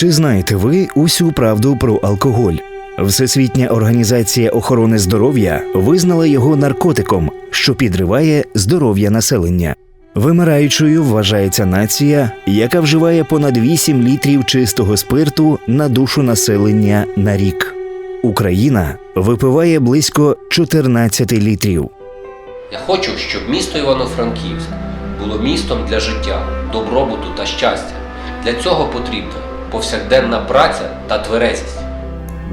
Чи знаєте ви усю правду про алкоголь? Всесвітня організація охорони здоров'я визнала його наркотиком, що підриває здоров'я населення. Вимираючою вважається нація, яка вживає понад 8 літрів чистого спирту на душу населення на рік. Україна випиває близько 14 літрів. Я хочу, щоб місто Івано-Франківськ було містом для життя, добробуту та щастя. Для цього потрібна повсякденна праця та тверезість.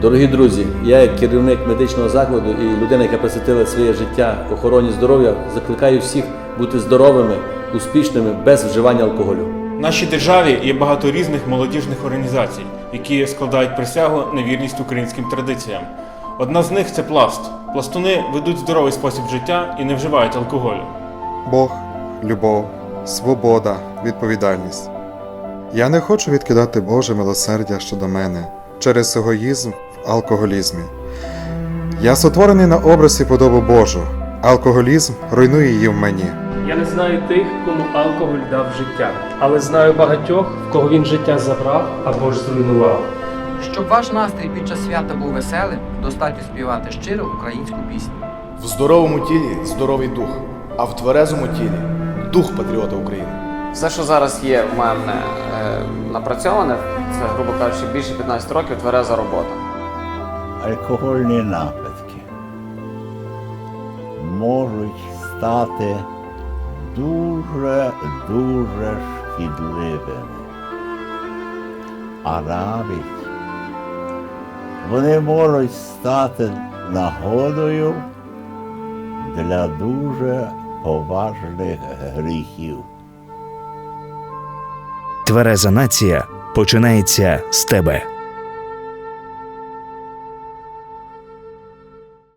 Дорогі друзі, я як керівник медичного закладу і людина, яка присвятила своє життя охороні здоров'я, закликаю всіх бути здоровими, успішними без вживання алкоголю. В нашій державі є багато різних молодіжних організацій, які складають присягу на вірність українським традиціям. Одна з них це пласт. Пластуни ведуть здоровий спосіб життя і не вживають алкоголю. Бог, любов, свобода, відповідальність. Я не хочу відкидати Боже милосердя щодо мене через егоїзм в алкоголізмі. Я сотворений на образ і подобу Божу. Алкоголізм руйнує її в мені. Я не знаю тих, кому алкоголь дав життя, але знаю багатьох, в кого він життя забрав або ж зруйнував. Щоб ваш настрій під час свята був веселим, достатньо співати щиро українську пісню. В здоровому тілі здоровий дух, а в тверезому тілі дух патріота України. Все, що зараз є в мене напрацьоване, це, грубо кажучи, більше 15 років твереза робота. алкогольні напитки можуть стати дуже-дуже шкідливими. А навіть вони можуть стати нагодою для дуже поважних гріхів. Твереза нація починається з тебе.